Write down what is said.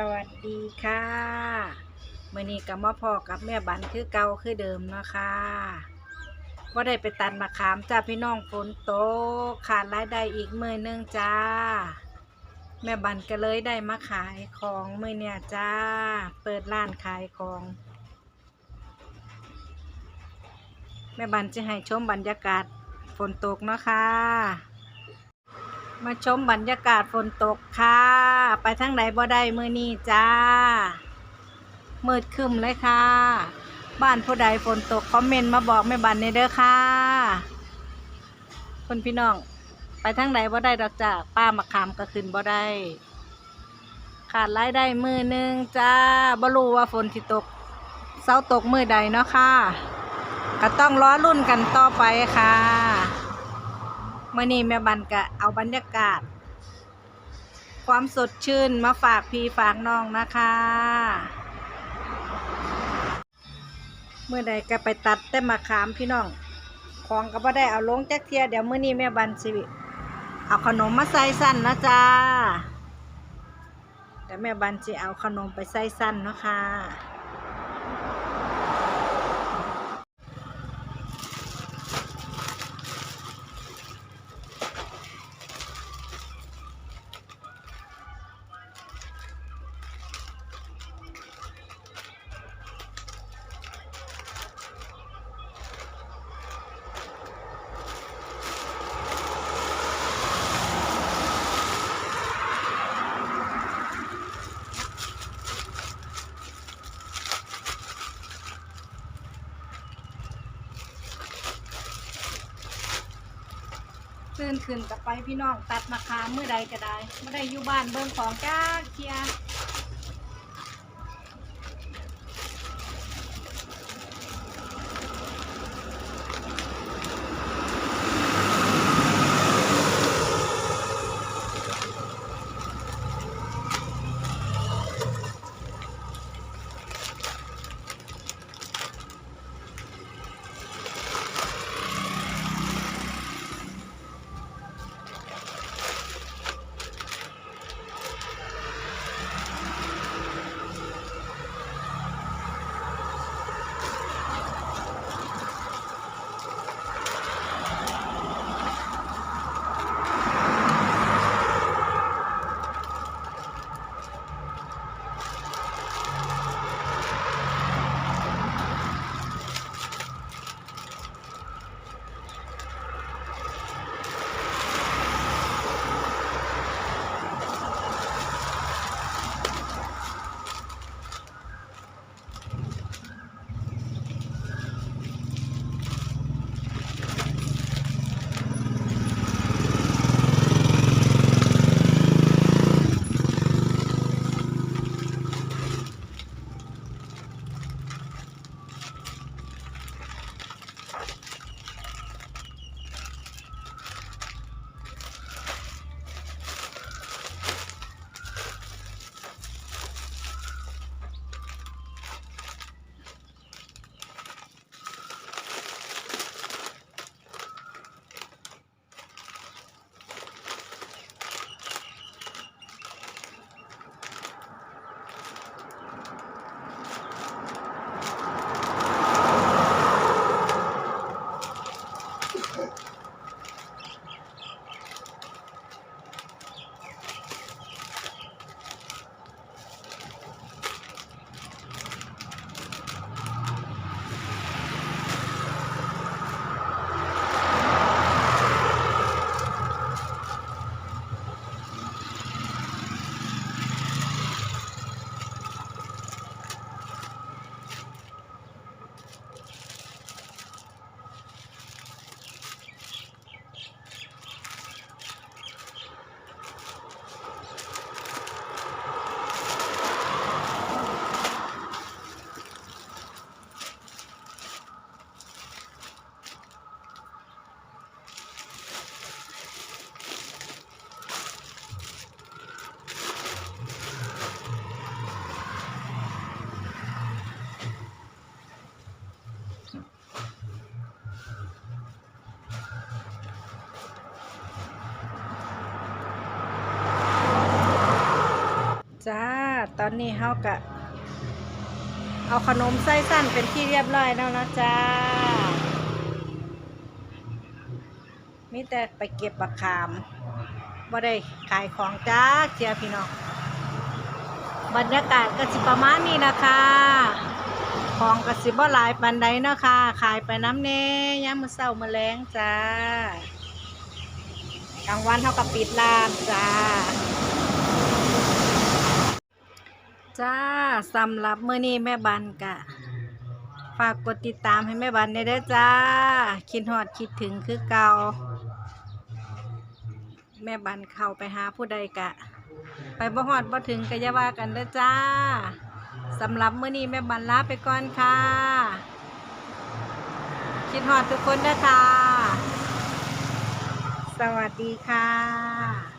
สวัสดีค่ะมื่อนี้กับมาพ่อกับแม่บันคือเก่าคือเดิมนะคะว่าได้ไปตัดมะขามจ้าพี่น้องฝนตกขาดรายได้อีกมือนึงจ้า แม่บันก็เลยได้มาขายของมือเนี่ยจ้า เปิดร้านขายของ แม่บันจะให้ชมบรรยากาศฝนตกเนาะค่ะ มาชมบรรยากาศฝนตกค่ะ ไปทางไหนบ่ได้มือนี้จ้า มืดคึมเลยค่ะ บ้านผู้ใดฝนตกคอมเมนต์มาบอกแม่บันในเด้อค่ะคนพี่น้อง ไปทางไหนบ่ได้ดอกจ้าป้ามะขามก็ขึ้นบ่ได้ ขาดรายได้มือหนึงจ้าบ่รู้ว่าฝนที่ตกเสาตกมือใดเนาะค่ะก็ต้องล้อรุ่นกันต่อไปค่ะ เมื่อนี้แม่บันกะเอาบรรยากาศ ความสดชื่นมาฝากพี่ฝากน้องนะคะ เมื่อใดก็ไปตัดแต่มะขามพี่น้อง ของก็บ่ได้เอาลงจักเทียเดี๋ยวเมื้อนี้แม่บันสิเอาขนมมาใส่สั้นนะจ้าแต่แม่บันสิเอาขนมไปใส่สั้นนะค่ะ ตื่นขึ้นกับไปพี่น้องตัดมะขามเมื่อใดก็ได้ไม่ได้อยู่บ้านเบิ่งของจ้าเคีย จ้า ตอนนี้เฮาก็เอาขนมไส้สั้นเป็นที่เรียบร้อยแล้วนะจ้า มีแต่ไปเก็บบักขามบ่ได้ขายของจ้าเชียพี่น้อง บรรยากาศก็สิประมาณนี้นะคะ ของก็สิบ่หลายปันใดเนาะค่ะ ขายไปน้ำเน่ยามมื้อเช้ามือแลงจ้ากลางวันเฮาก็ปิดร้านจ้า จ้าสำหรับมื้อนี้แม่บันกะ ฝากกดติดตามให้แม่บันได้เด้อจ้า คิดฮอดคิดถึงคือเก่า แม่บันเข้าไปหาผู้ใดกะ ไปบ่ฮอดบ่ถึงก็อย่าว่ากันเด้อจ้าสำหรับมื้อนี้แม่บันลาไปก่อนค่ะ คิดฮอดทุกคนเด้อค่ะ สวัสดีค่ะ